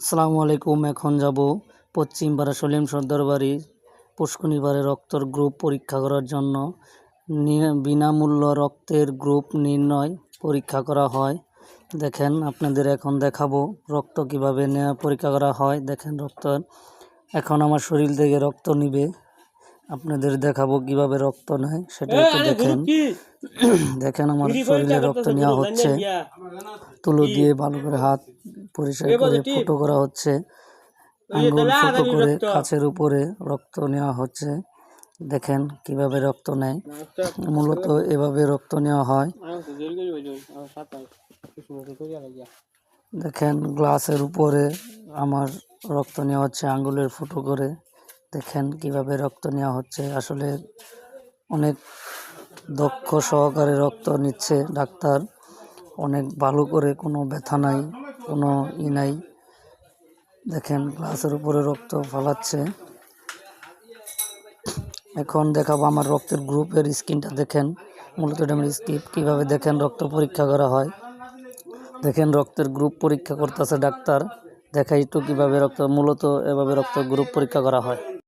আসসালামু আলাইকুম, এখন যাব পশ্চিম পাড়া সলিম সর্দারবাড়ি পুষ্কনিবারে রক্তর গ্রুপ পরীক্ষা করার জন্য। বিনামূল্য রক্তের গ্রুপ নির্ণয় পরীক্ষা করা হয়। দেখেন, আপনাদের এখন দেখাবো রক্ত কীভাবে নেওয়া পরীক্ষা করা হয়। দেখেন রক্ত, এখন আমার শরীর থেকে রক্ত নিবে। আপনাদের দেখাবো কীভাবে রক্ত নেয় সেটা একটু দেখেন। দেখেন আমার শরীরে রক্ত নেওয়া হচ্ছে। তুলো দিয়ে ভালো করে হাত পরিষ্কার করে ফুটো করা হচ্ছে। আঙ্গুল ফুটো করে কাছের উপরে রক্ত নেওয়া হচ্ছে। দেখেন কীভাবে রক্ত নেয়। মূলত এভাবে রক্ত নেওয়া হয়। দেখেন গ্লাসের উপরে আমার রক্ত নেওয়া হচ্ছে আঙ্গুলের ফুটো করে। দেখেন কীভাবে রক্ত নেওয়া হচ্ছে। আসলে অনেক দক্ষ সহকারে রক্ত নিচ্ছে ডাক্তার। অনেক ভালো করে কোনো ব্যথা নাই, কোনো ই নাই। দেখেন গ্লাসের উপরে রক্ত ফালাচ্ছে। এখন দেখাবো আমার রক্তের গ্রুপের স্কিনটা দেখেন। মূলত এটা স্কিপ। কীভাবে দেখেন রক্ত পরীক্ষা করা হয়। দেখেন রক্তের গ্রুপ পরীক্ষা করতেছে ডাক্তার। দেখাই একটু কীভাবে রক্ত, মূলত এভাবে রক্ত গ্রুপ পরীক্ষা করা হয়।